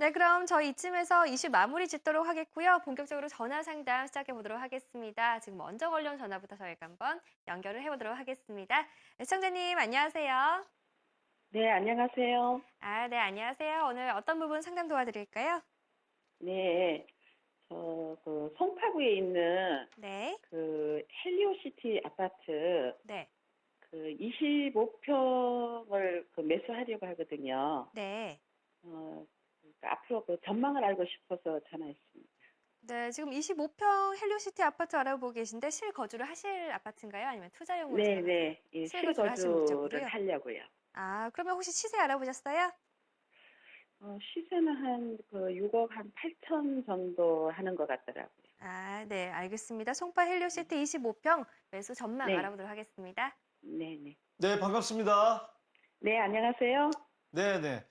네, 그럼 저희 이쯤에서 이슈 마무리 짓도록 하겠고요. 본격적으로 전화 상담 시작해 보도록 하겠습니다. 지금 먼저 걸려온 전화부터 저희가 한번 연결을 해 보도록 하겠습니다. 네, 시청자님 안녕하세요. 네, 안녕하세요. 아, 네, 안녕하세요. 오늘 어떤 부분 상담 도와드릴까요? 네, 저, 그, 송파구에 있는 네, 그 헬리오시티 아파트 네, 그 25평을 그 매수하려고 하거든요. 네. 어, 그러니까 앞으로 그 전망을 알고 싶어서 전화했습니다. 네, 지금 25평 헬리오시티 아파트 알아보고 계신데 실거주를 하실 아파트인가요? 아니면 투자용으로? 네? 네. 예, 실거주를 하시는 실거주를? 하려고요. 아, 그러면 혹시 시세 알아보셨어요? 어, 시세는 한 그 6억 한 8천 정도 하는 것 같더라고요. 아, 네, 알겠습니다. 송파 헬리오시티 25평 매수 전망 네. 알아보도록 하겠습니다. 네, 네. 네, 반갑습니다. 네, 안녕하세요. 네, 네.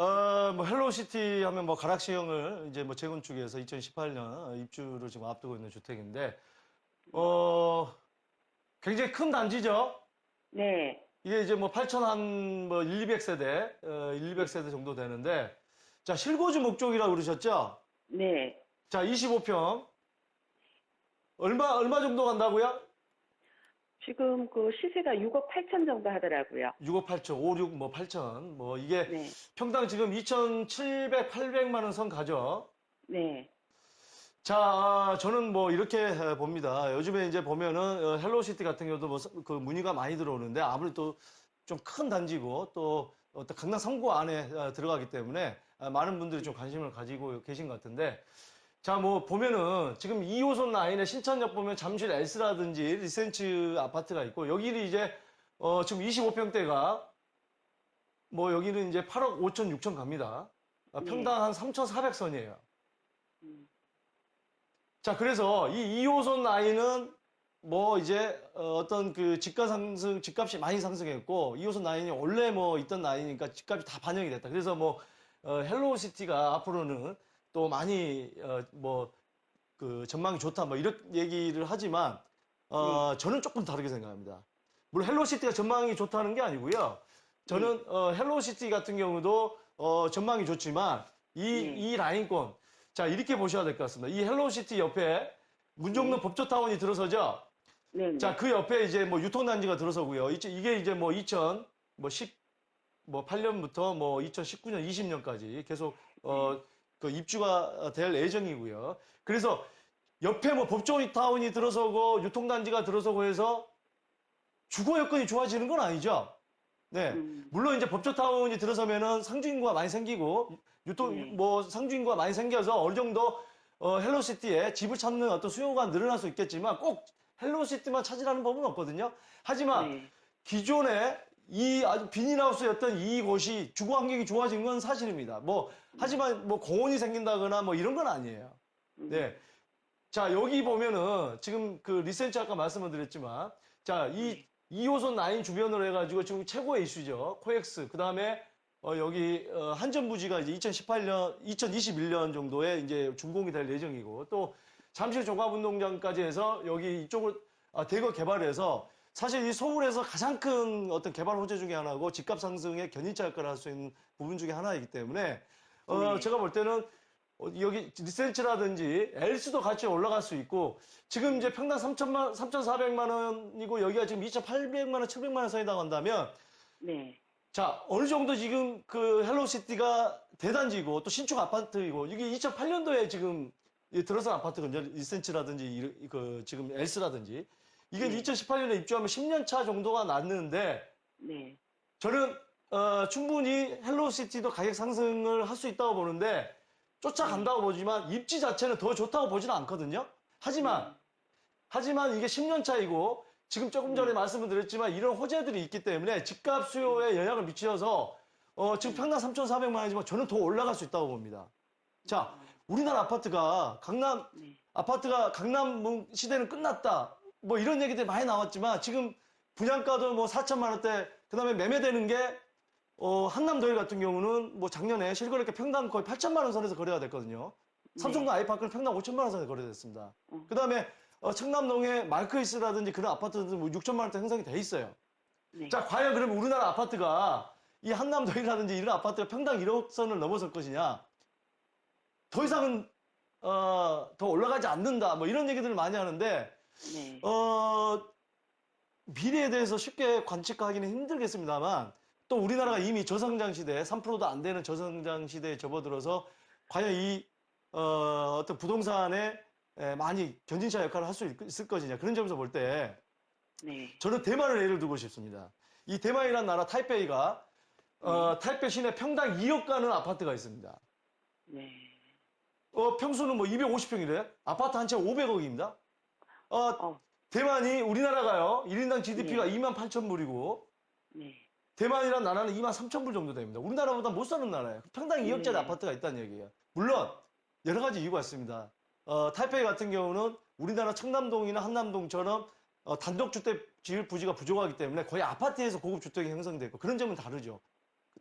어, 뭐 헬로시티 하면 뭐 가락시형을 이제 뭐 재건축해서 2018년 입주를 지금 앞두고 있는 주택인데 어, 굉장히 큰 단지죠. 네, 이게 이제 뭐 8천 한뭐 1, 200세대, 어, 1, 200세대 정도 되는데 자, 실거주 목적이라고 그러셨죠? 네. 자, 25평. 얼마 얼마 정도 간다고요? 지금 그 시세가 6억 8천 정도 하더라고요. 6억 8천, 5, 6, 뭐 8천. 뭐 이게 네, 평당 지금 2,700, 800만 원 선 가죠. 네, 자, 아, 저는 뭐 이렇게 에, 봅니다. 요즘에 이제 보면은 어, 헬로시티 같은 경우도 뭐 그 문의가 많이 들어오는데 아무래도 좀 큰 단지고 또 어떤 강남 3구 안에 어, 들어가기 때문에 아, 많은 분들이 좀 관심을 가지고 계신 것 같은데 자, 뭐 보면은 지금 2호선 라인에 신천역 보면 잠실 S라든지 리센츠 아파트가 있고 여기는 이제 어, 지금 25평대가 뭐 여기는 이제 8억 5천 6천 갑니다. 아, 평당 한 3,400선이에요. 음, 자, 그래서 이 2호선 라인은 뭐 이제 어, 어떤 그 집값 상승, 집값이 많이 상승했고 2호선 라인이 원래 뭐 있던 라인이니까 집값이 다 반영이 됐다. 그래서 뭐 어, 헬로시티가 앞으로는 또 많이 어, 뭐그 전망이 좋다 뭐 이런 얘기를 하지만 어, 저는 조금 다르게 생각합니다. 물론 헬로시티가 전망이 좋다는 게 아니고요. 저는 어, 헬로시티 같은 경우도 어, 전망이 좋지만 이, 네. 이 라인권 자 이렇게 보셔야 될 것 같습니다. 이 헬로시티 옆에 문정동 법조타운이 들어서죠. 네, 네. 자그 옆에 이제 뭐 유통단지가 들어서고요. 이게 이제 뭐 2000, 뭐 10, 뭐 8년부터 뭐 2019년, 20년까지 계속 어 그 입주가 될 예정이고요. 그래서 옆에 뭐 법조타운이 들어서고 유통단지가 들어서고 해서 주거 여건이 좋아지는 건 아니죠. 네. 음, 물론 이제 법조타운이 들어서면은 상주인구가 많이 생기고 유통 네. 뭐 상주인구가 많이 생겨서 어느 정도 어, 헬로시티에 집을 찾는 어떤 수요가 늘어날 수 있겠지만 꼭 헬로시티만 찾으라는 법은 없거든요. 하지만 네, 기존에 이 아주 비닐하우스였던 이곳이 주거 환경이 좋아진 건 사실입니다. 뭐 하지만 뭐 공원이 생긴다거나 뭐 이런 건 아니에요. 음, 네. 자, 여기 보면은 지금 그 리센치 아까 말씀을 드렸지만 자, 이 2호선 라인 주변으로 해 가지고 지금 최고의 이슈죠. 코엑스. 그 다음에 어, 여기 어, 한전부지가 이제 2018년, 2021년 정도에 이제 준공이 될 예정이고 또 잠실 종합운동장까지 해서 여기 이쪽을 아, 대거 개발해서 사실 이 서울에서 가장 큰 어떤 개발 호재 중에 하나고 집값 상승의 견인차 역할을 할 수 있는 부분 중에 하나이기 때문에 어, 네. 제가 볼 때는 어, 여기 리센치라든지 엘스도 같이 올라갈 수 있고 지금 이제 평당 3천만 3,400만 원이고 여기가 지금 2,800만 원, 700만 원 선이라고 한다면 네, 자 어느 정도 지금 그 헬로시티가 대단지고 또 신축 아파트이고 이게 2008년도에 지금 이 들어선 아파트거든요. 리센치라든지 이- 그 지금 엘스라든지 이게 네. 2018년에 입주하면 10년 차 정도가 났는데 네, 저는 어, 충분히 헬로시티도 가격 상승을 할 수 있다고 보는데 쫓아간다고 보지만 입지 자체는 더 좋다고 보지는 않거든요. 하지만 하지만 이게 10년 차이고 지금 조금 전에 말씀을 드렸지만 이런 호재들이 있기 때문에 집값 수요에 영향을 미치어서 어, 지금 평당 3,400만 원이지만 저는 더 올라갈 수 있다고 봅니다. 자, 우리나라 아파트가 강남 네, 아파트가 강남 시대는 끝났다. 뭐 이런 얘기들이 많이 나왔지만 지금 분양가도 뭐 4천만 원대, 그다음에 매매되는 게 어, 한남도일 같은 경우는 뭐 작년에 실거래가 평당 거의 8천만 원 선에서 거래가 됐거든요. 삼성동 아이파크는 평당 5천만 원 선에 거래됐습니다. 어. 그다음에 어, 청남동에 마르크이스라든지 그런 아파트들 뭐 6천만 원대 형성이 돼 있어요. 네. 자, 과연 그러면 우리나라 아파트가 이 한남도이라든지 이런 아파트가 평당 1억 선을 넘어설 것이냐? 더 이상은 어, 더 올라가지 않는다. 뭐 이런 얘기들을 많이 하는데 네. 어, 미래에 대해서 쉽게 관측하기는 힘들겠습니다만 또 우리나라가 이미 저성장 시대, 3%도 안 되는 저성장 시대에 접어들어서 과연 이 어, 어떤 부동산에 에, 많이 견진차 역할을 할 수 있을 것이냐 그런 점에서 볼 때 네. 저는 대만을 예를 들고 싶습니다. 이 대만이라는 나라 타이페이가 어, 타이페이 시내 평당 2억 가는 아파트가 있습니다. 네. 어, 평수는 뭐 250평이래. 아파트 한 채 500억입니다. 어, 어. 대만이 우리나라가요. 1인당 GDP가 네. 2만 8천 불이고 네. 대만이란 나라는 2만 3천 불 정도 됩니다. 우리나라보다 못 사는 나라예요. 평당 2억짜리 네. 아파트가 있다는 얘기예요. 물론 여러 가지 이유가 있습니다. 어, 타이페이 같은 경우는 우리나라 청남동이나 한남동처럼 어, 단독주택 지을 부지가 부족하기 때문에 거의 아파트에서 고급 주택이 형성되고 그런 점은 다르죠.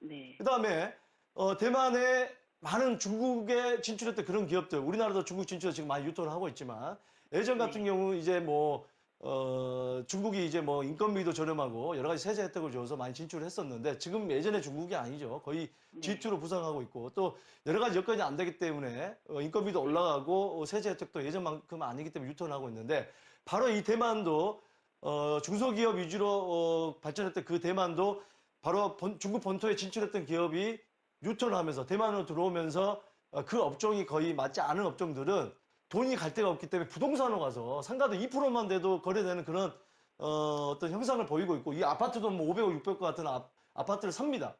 네. 그 다음에 어, 대만에 많은 중국에 진출했던 그런 기업들, 우리나라도 중국 진출해서 지금 많이 유통을 하고 있지만 예전 같은 경우 이제 뭐 어, 중국이 이제 뭐 인건비도 저렴하고 여러 가지 세제 혜택을 줘서 많이 진출을 했었는데 지금 예전에 중국이 아니죠. 거의 네. G2로 부상하고 있고 또 여러 가지 여건이 안 되기 때문에 어, 인건비도 올라가고 어, 세제 혜택도 예전만큼 아니기 때문에 유턴을 하고 있는데 바로 이 대만도 어, 중소기업 위주로 어, 발전했던 그 대만도 바로 본- 중국 본토에 진출했던 기업이 유턴을 하면서 대만으로 들어오면서 어, 그 업종이 거의 맞지 않은 업종들은 돈이 갈 데가 없기 때문에 부동산으로 가서 상가도 2%만 돼도 거래되는 그런 어, 떤 형상을 보이고 있고 이 아파트도 뭐 500억, 600억 같은 아, 아파트를 삽니다.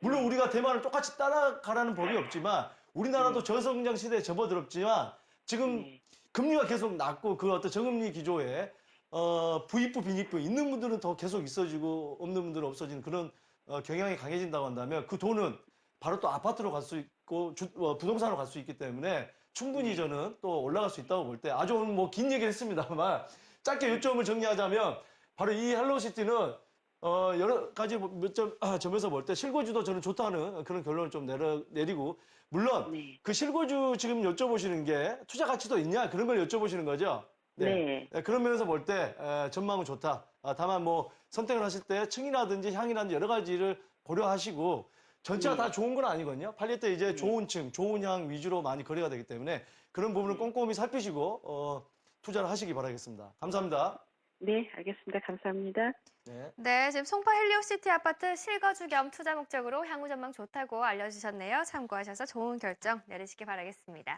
물론 우리가 대만을 똑같이 따라가라는 법이 없지만 우리나라도 저성장 시대에 접어들었지만 지금 네. 금리가 계속 낮고 그 어떤 저금리 기조에 어, 부익부 빈익부 있는 분들은 더 계속 있어지고 없는 분들은 없어지는 그런 어, 경향이 강해진다고 한다면 그 돈은 바로 또 아파트로 갈 수 있고 주- 어, 부동산으로 갈 수 있기 때문에 충분히 저는 또 올라갈 수 있다고 볼 때 아주 오늘 뭐 긴 얘기를 했습니다만 짧게 요점을 정리하자면 바로 이 헬로시티는 어, 여러 가지 몇 점, 아, 점에서 볼 때 실거주도 저는 좋다는 그런 결론을 좀 내려, 내리고 물론 네. 그 실거주 지금 여쭤보시는 게 투자 가치도 있냐 그런 걸 여쭤보시는 거죠. 네. 네, 그런 면에서 볼 때 전망은 좋다. 아, 다만 뭐 선택을 하실 때 층이라든지 향이라든지 여러 가지를 고려하시고 전체가 네. 다 좋은 건 아니거든요. 팔릴 때 이제 네. 좋은 층, 좋은 향 위주로 많이 거래가 되기 때문에 그런 부분을 네. 꼼꼼히 살피시고 어, 투자를 하시기 바라겠습니다. 감사합니다. 네, 알겠습니다. 감사합니다. 네. 네, 지금 송파 헬리오시티 아파트 실거주 겸 투자 목적으로 향후 전망 좋다고 알려주셨네요. 참고하셔서 좋은 결정 내리시기 바라겠습니다.